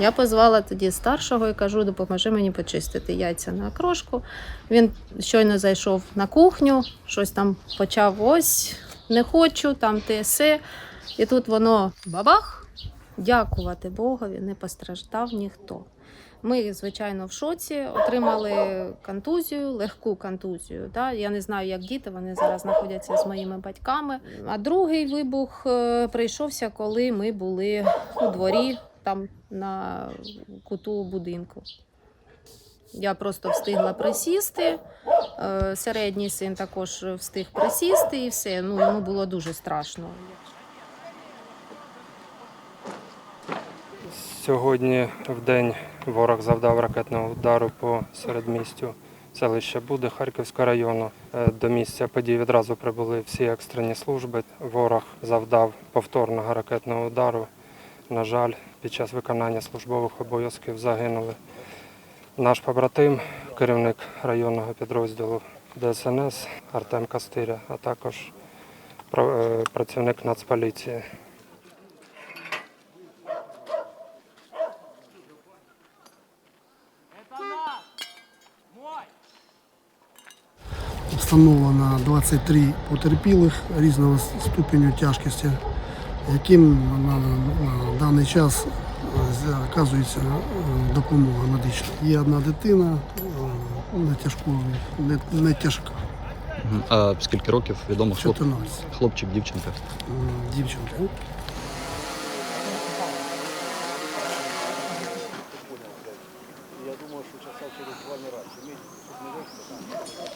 Я позвала тоді старшого і кажу, допоможи мені почистити яйця на окрошку. Він щойно зайшов на кухню, щось там почав ось, не хочу, там те се. І тут воно бабах. Дякувати Богові, не постраждав ніхто. Ми, звичайно, в шоці отримали контузію, легку контузію. Да? Я не знаю, як діти, вони зараз знаходяться з моїми батьками. А другий вибух е, прийшовся, коли ми були у дворі, там на куту будинку. Я просто встигла присісти. е, Середній син також встиг присісти і все. Ну, йому було дуже страшно. Сьогодні в день ворог завдав ракетного удару по середмістю селища Буди Харківського району. Е, До місця подій відразу прибули всі екстрені служби. Ворог завдав повторного ракетного удару. На жаль, під час виконання службових обов'язків загинули наш побратим, керівник районного підрозділу ДСНС Артем Кастиря, а також е, працівник Нацполіції. Встановлено 23 потерпілих різного ступеню тяжкості, яким на, даний час е, оказується е, допомога медична. Є одна дитина е, не тяжкої, не, не тяжка, А скільки років відомо 14 хлопчик, дівчинка? дівчинка. Я думаю, що часа через два не раніше.